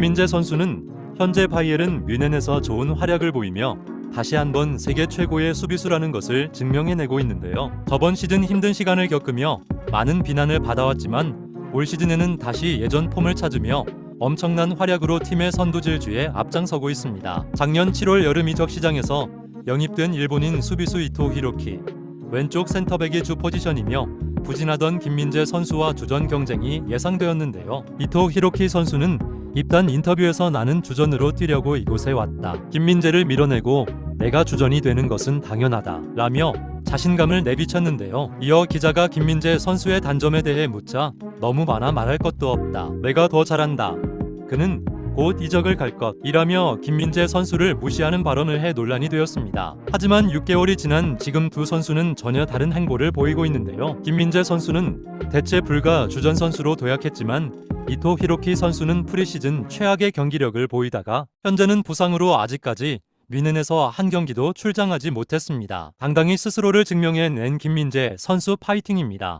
김민재 선수는 현재 바이엘은 뮌헨에서 좋은 활약을 보이며 다시 한번 세계 최고의 수비수라는 것을 증명해내고 있는데요. 저번 시즌 힘든 시간을 겪으며 많은 비난을 받아왔지만 올 시즌에는 다시 예전 폼을 찾으며 엄청난 활약으로 팀의 선두질주에 앞장서고 있습니다. 작년 7월 여름 이적 시장에서 영입된 일본인 수비수 이토 히로키 왼쪽 센터백이 주 포지션이며 부진하던 김민재 선수와 주전 경쟁이 예상되었는데요. 이토 히로키 선수는 입단 인터뷰에서 나는 주전으로 뛰려고 이곳에 왔다. 김민재를 밀어내고 내가 주전이 되는 것은 당연하다. 라며 자신감을 내비쳤는데요. 이어 기자가 김민재 선수의 단점에 대해 묻자 너무 많아 말할 것도 없다. 내가 더 잘한다. 그는 곧 이적을 갈 것. 이라며 김민재 선수를 무시하는 발언을 해 논란이 되었습니다. 하지만 6개월이 지난 지금 두 선수는 전혀 다른 행보를 보이고 있는데요. 김민재 선수는 대체 불가 주전 선수로 도약했지만 이토 히로키 선수는 프리시즌 최악의 경기력을 보이다가 현재는 부상으로 아직까지 뮌헨에서 한 경기도 출장하지 못했습니다. 당당히 스스로를 증명해낸 김민재 선수 파이팅입니다.